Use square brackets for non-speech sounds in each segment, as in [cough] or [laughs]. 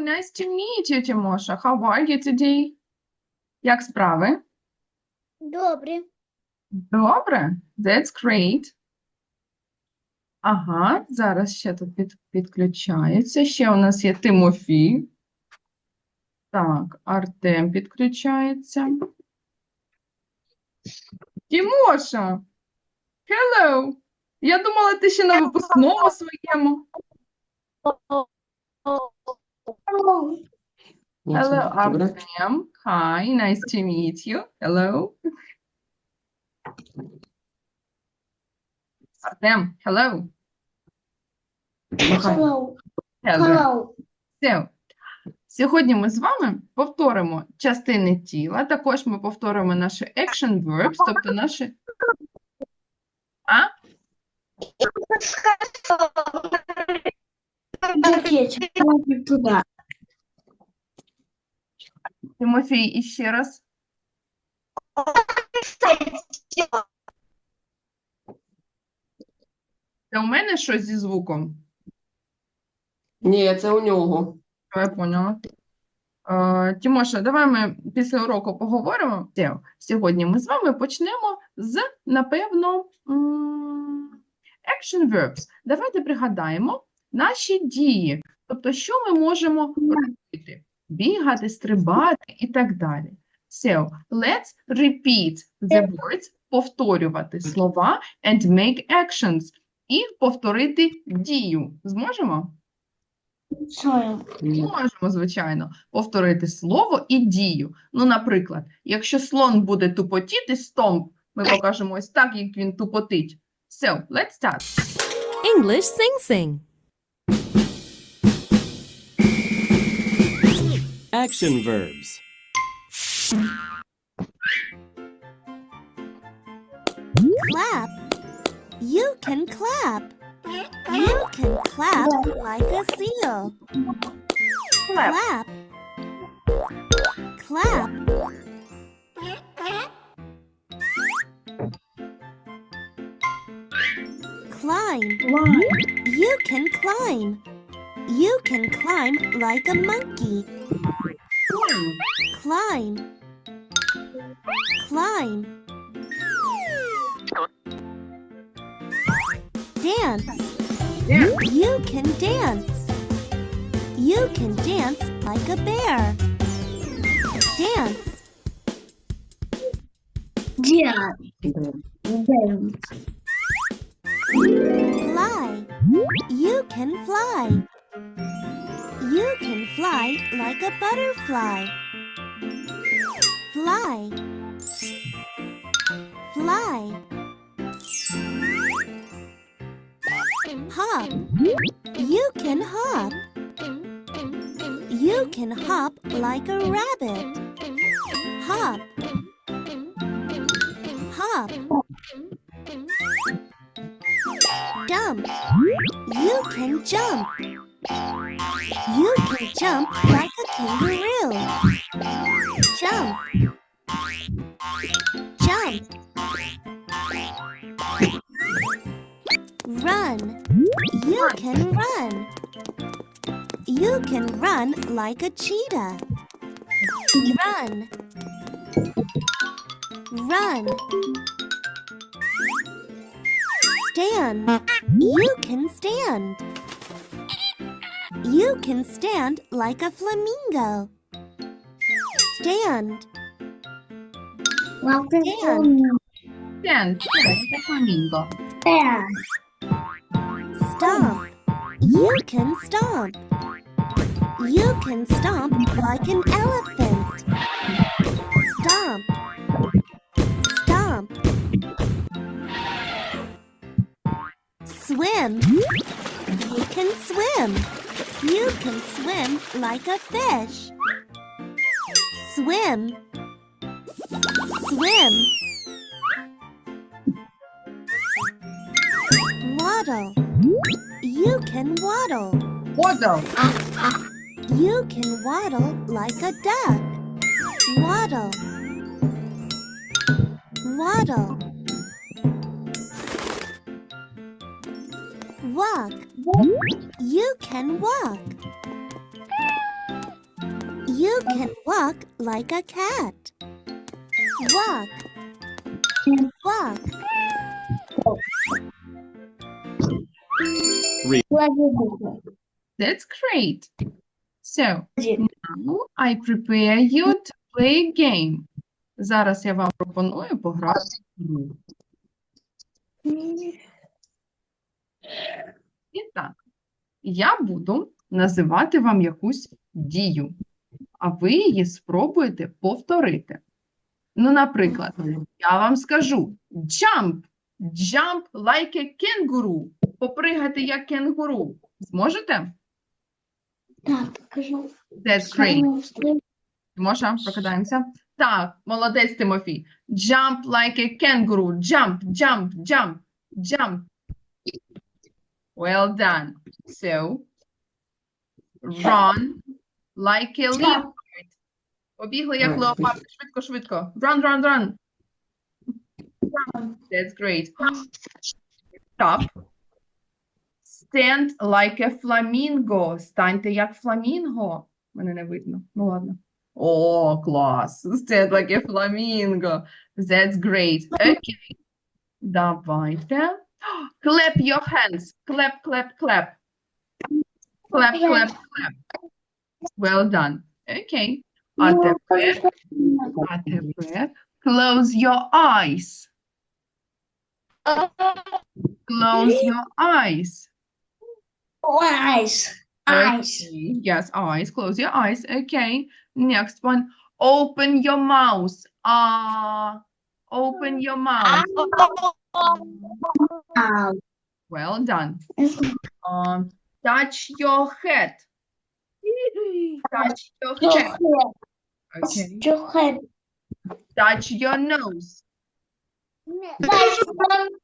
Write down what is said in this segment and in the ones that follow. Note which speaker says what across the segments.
Speaker 1: Nice to meet you, Тимоша. How are you today? Як справи?
Speaker 2: Добре.
Speaker 1: Добре. That's great. Ага, зараз ще тут під, підключається. Ще у нас є Тимофій. Так, Артем підключається. Тимоша! Hello! Я думала, ти ще на випускному своєму. Hello, Артем. Hi, nice to meet you. Hello. Артем, hello.
Speaker 2: Hello.
Speaker 1: Hello.
Speaker 2: Hello.
Speaker 1: So, сьогодні ми з вами повторимо частини тіла, також ми повторимо наші action verbs, тобто наші... А?
Speaker 2: Туда.
Speaker 1: Тимофій, іще раз. Це у мене щось зі звуком?
Speaker 3: Ні, це у нього.
Speaker 1: Я поняла. Е, Тимоша, давай ми після уроку поговоримо. Сьогодні ми з вами почнемо з, напевно, action verbs. Давайте пригадаємо наші дії. Тобто, що ми можемо робити? Бігати, стрибати і так далі. So, let's repeat the words, повторювати слова and make actions. І повторити дію. Зможемо? Можемо, звичайно, повторити слово і дію. Ну, наприклад, якщо слон буде тупотіти стомп, ми покажемо ось так, як він тупотить. So, let's start.
Speaker 4: English Sing Sing.
Speaker 5: Action verbs.
Speaker 4: Clap. You can clap. You can clap like a seal.
Speaker 1: Clap.
Speaker 4: Clap. Clap. Climb. You can climb. You can climb like a monkey. Climb. Climb. Dance. You can dance. You can dance like a bear. Dance.
Speaker 2: Dance. Dance.
Speaker 4: Fly. You can fly. You can fly like a butterfly. Fly. Fly. Hop. You can hop. You can hop like a rabbit. Hop. Hop. Jump. You can jump. You can jump like a kangaroo. Jump. Jump. Run. You can run. You can run like a cheetah. Run. Run stand. You can stand. You can stand like a flamingo. Stand.
Speaker 2: Welcome.
Speaker 4: Stand.
Speaker 1: Like a flamingo.
Speaker 2: Stand.
Speaker 4: Stomp. You can stomp. You can stomp like an elephant. Stomp. Swim. You can swim. You can swim like a fish. Swim. Swim. Waddle. You can waddle.
Speaker 1: Waddle.
Speaker 4: You can waddle like a duck. Waddle. Waddle. Walk. You can walk. You can walk like a cat. Walk. Walk.
Speaker 2: Ладно,
Speaker 1: That's great. So,
Speaker 2: Один.
Speaker 1: now I prepare you to play a game. Зараз я вам пропоную пограти в гру. І так, я буду називати вам якусь дію, а ви її спробуєте повторити. Ну, наприклад, я вам скажу jump, jump like a kangaroo. Попригати як кенгуру. Зможете?
Speaker 2: Так, покажу.
Speaker 1: That's great. Тимоша, прокидаємося. Так, молодець, Тимофій. Jump like a kangaroo. Jump, jump, jump, jump. Well done. So, run like a leopard. Побігли як
Speaker 3: Right.
Speaker 1: леопард. Швидко, швидко. Run, run, run. That's great. Stop. Stand like a flamingo. Станьте як фламінго. Мене не видно. Ну ладно. О, клас. Stand like a flamingo. That's great. [laughs] Okay. Давайте. Clap your hands. Clap, clap, clap. Clap, clap, clap. Well done. Okay. А тепер, а тепер close your eyes. Close your eyes.
Speaker 2: Eyes. Eyes.
Speaker 1: Okay, Yes, eyes. Close your eyes. Okay. Next one. Open your mouth. Ah. open your mouth.
Speaker 2: Ow.
Speaker 1: Well done. [laughs] Um, touch your head. Touch your head. Okay.
Speaker 2: Your head.
Speaker 1: Touch your nose.
Speaker 2: Touch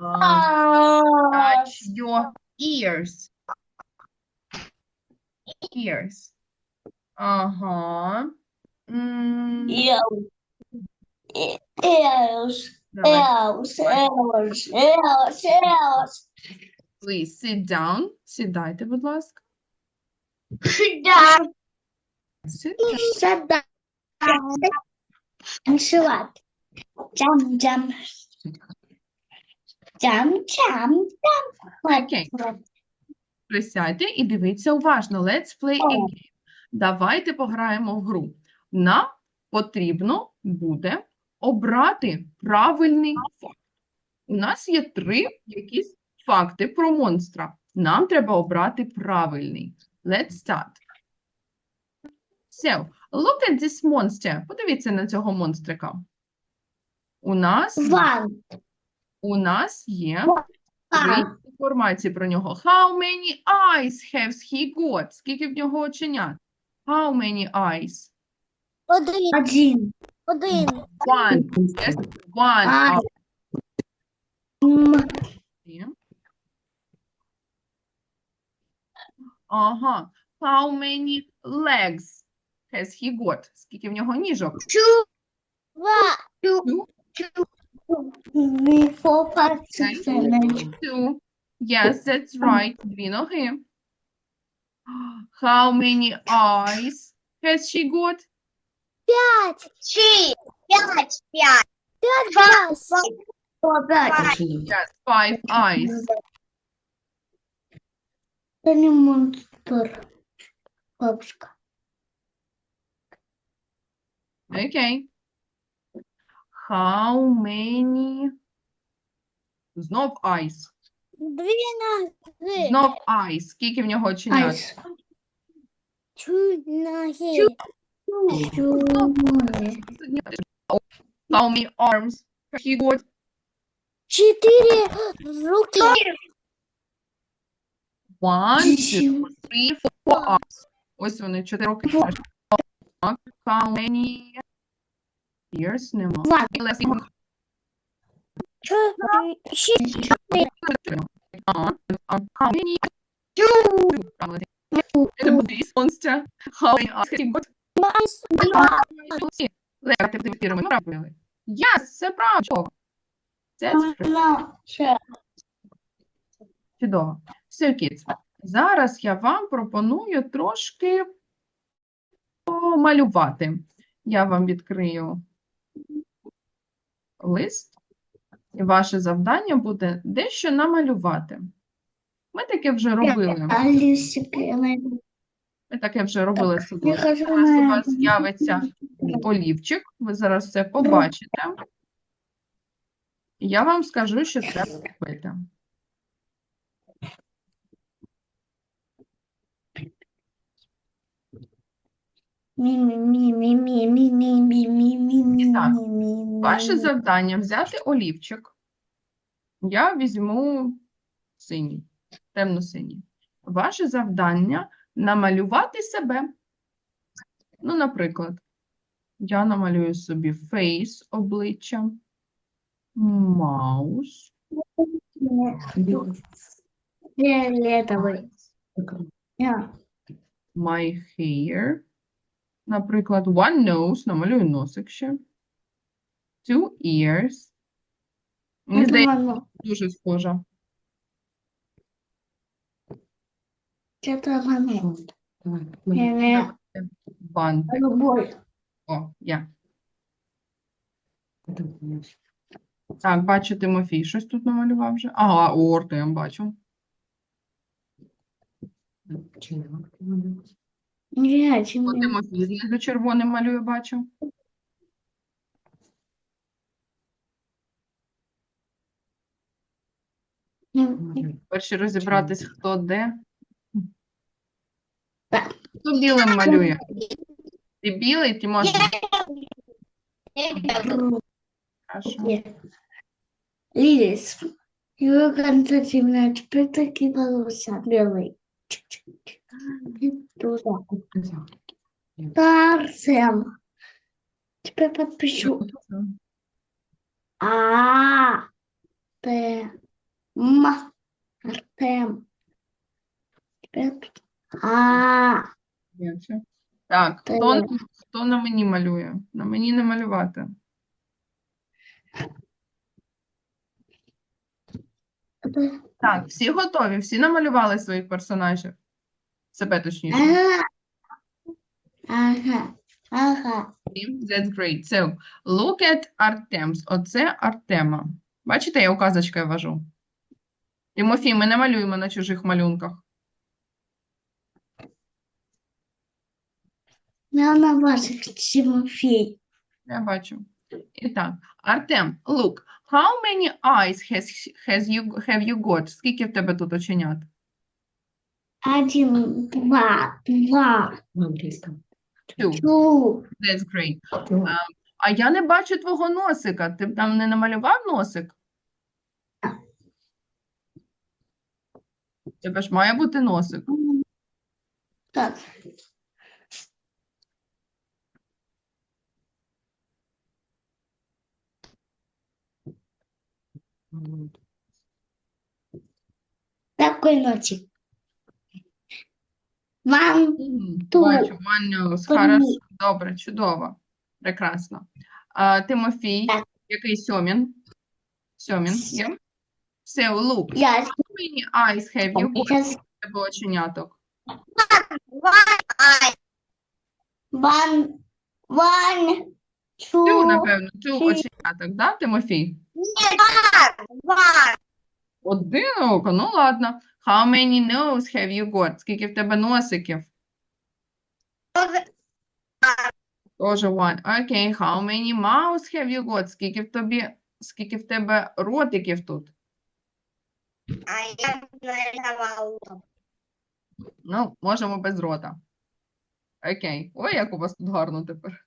Speaker 1: Um, touch your ears. Ears. Uh-huh. Mm,
Speaker 2: Ears. Ears. Ears. Ears. Ears. Ears.
Speaker 1: Please sit down. Сідайте, будь ласка.
Speaker 2: Да.
Speaker 1: Sit
Speaker 2: Сюда. Танцевать. Джам, джам. Джам, джам, джам.
Speaker 1: Окей. Присядьте і дивіться уважно. Let's play a game. Давайте пограємо в гру. Нам потрібно буде обрати правильний факт. У нас є три якісь факти про монстра. Нам треба обрати правильний. Let's start. So, look at this monster. Подивіться на цього монстрика. У нас, у нас є Три інформації про нього. How many eyes has he got? Скільки в нього оченят? How many eyes?
Speaker 4: Один.
Speaker 2: Один.
Speaker 4: Один.
Speaker 1: One. Yes, one.
Speaker 2: М.
Speaker 1: Ага. How many legs has he got? Скільки в нього ніжок?
Speaker 4: Два.
Speaker 1: Two.
Speaker 2: Three, four, five, six, seven.
Speaker 1: Two. Yes, that's right. Дві ноги. How many eyes has she got?
Speaker 4: Пять.
Speaker 2: Три, пять, пять.
Speaker 4: Пять глаз.
Speaker 2: Пять.
Speaker 1: Yes, five eyes.
Speaker 2: Это не монстр. Бабушка.
Speaker 1: Okay. How many? Знов eyes.
Speaker 4: Дві ноги.
Speaker 1: Знов eyes. Скільки в нього оченят?
Speaker 2: Айс.
Speaker 4: Чу ноги.
Speaker 2: Чумы.
Speaker 1: How many arms has he got?
Speaker 4: Чотири руки.
Speaker 1: One, two,
Speaker 2: Чего?
Speaker 1: three, four arms. Ось вони, чотири роки. Так, How many ears? Нема.
Speaker 2: One.
Speaker 1: Let's
Speaker 4: Чотири. Шість.
Speaker 1: Uh, um, How many? Це буде із monster. How many eyes has he got? Ми правильно. Yes, це правда. Це чудово. So, kids, зараз я вам пропоную трошки малювати. Я вам відкрию лист, і ваше завдання буде дещо намалювати. Ми таке вже робили. Ми таке вже робили з собою. Зараз у вас з'явиться олівчик, ви зараз це побачите. Я вам скажу, що треба
Speaker 2: купити.
Speaker 1: Так, ваше завдання взяти олівчик. Я візьму синій, темно-синій. Ваше завдання намалювати себе. Ну, наприклад, я намалюю собі фейс, обличчя, маус. My hair. Наприклад, one nose, намалюю носик ще. Two ears. Мені здається, дуже схожа.
Speaker 2: Оно.
Speaker 3: Давай,
Speaker 2: Я не
Speaker 1: Бантик.
Speaker 2: голубой.
Speaker 1: О, я. Так, бачу, Тимофій щось тут намалював вже. Ага, о, Артем, бачу.
Speaker 2: Я
Speaker 1: О,
Speaker 2: чем
Speaker 1: Тимофій знизу червоним малює, бачу. Перше розібратись, хто де. Хто білим малює? Ти білий, Тимош? Хорошо.
Speaker 2: Ліліс, його концертивна чпита кипалося білий. Тарсем. Тепер підпишу. А, Артем. Тепер а.
Speaker 1: Так, хто, хто на мені малює? На мені не малювати. Так, всі готові, всі намалювали своїх персонажів. Себе точніше.
Speaker 2: Ага. Ага. Ага.
Speaker 1: That's great. So, look at Artems. Оце Артема. Бачите, я указочкою вожу. Тимофій, ми не малюємо на чужих малюнках.
Speaker 2: Я на ваших Тимофей.
Speaker 1: Я бачу. І так, Артем, look, how many eyes has, has you, have you got? Скільки в тебе тут оченят?
Speaker 2: Один, два, два,
Speaker 1: Two.
Speaker 2: two.
Speaker 1: That's great. А я не бачу твого носика. Ти б там не намалював носик? У тебе ж має бути носик.
Speaker 2: Так. Такой ночи. Вам Ту.
Speaker 1: Бачу.
Speaker 2: Ту.
Speaker 1: Хорошо, добре, чудово. Прекрасно. А, Тимофій,
Speaker 2: Так.
Speaker 1: який Сьомін? Сьомін, є? Look,
Speaker 2: я
Speaker 1: how many eyes have you
Speaker 2: сейчас
Speaker 1: в тебе оченяток?
Speaker 2: one, one,
Speaker 1: Two,
Speaker 2: two,
Speaker 1: напевно, Two. оченяток, да, Тимофій? Один око, ну ладно. How many nose have you got? Скільки в тебе носиків? Тоже one. Окей, how many mouths have you got? Скільки в тобі, скільки в тебе ротиків тут?
Speaker 2: А я.
Speaker 1: Ну, можемо без рота. Окей. Ой, як у вас тут гарно тепер.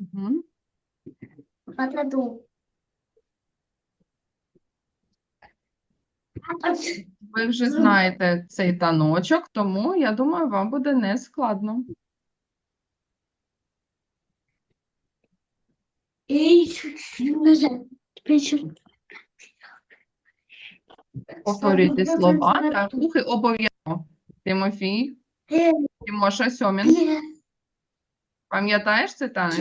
Speaker 1: Угу.
Speaker 2: Потом.
Speaker 1: Ви вже знаєте цей таночок, тому я думаю, вам буде не складно. Повторюйте слова та рухи обов'язково. Тимофій,
Speaker 2: Е,
Speaker 1: Тимоша Сьомін. Пам'ятаєш цей танець?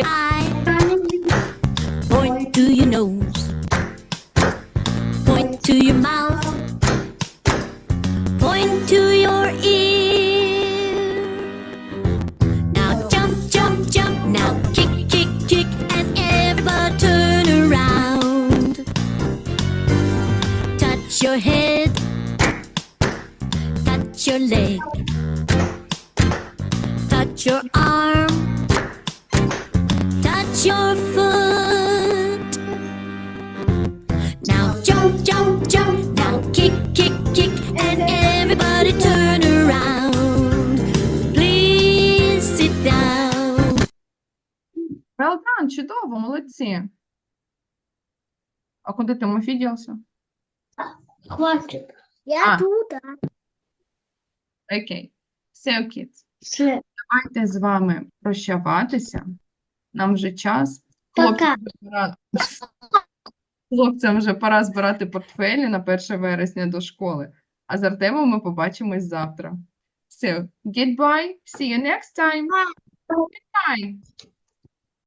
Speaker 6: Your eye, point to your nose, point to your mouth, point to your ear. Now jump, jump, jump, now kick, kick, kick, and everybody turn around. Touch your head, touch your leg, touch your arm. Your foot. Now jump, jump, jump. Now kick, kick, kick, and everybody turn around. Please sit down.
Speaker 1: Well done, чудово, молодці. А куди Тимофій дівся?
Speaker 2: Хватит.
Speaker 1: А.
Speaker 2: тут.
Speaker 1: Окей. Все, kids. Давайте з вами прощаватися. Нам вже час. Хлопцям вже пора... Хлопцям вже пора збирати портфелі на 1 вересня до школи. А з Артемом ми побачимось завтра. Все, goodbye. See you next time. Bye.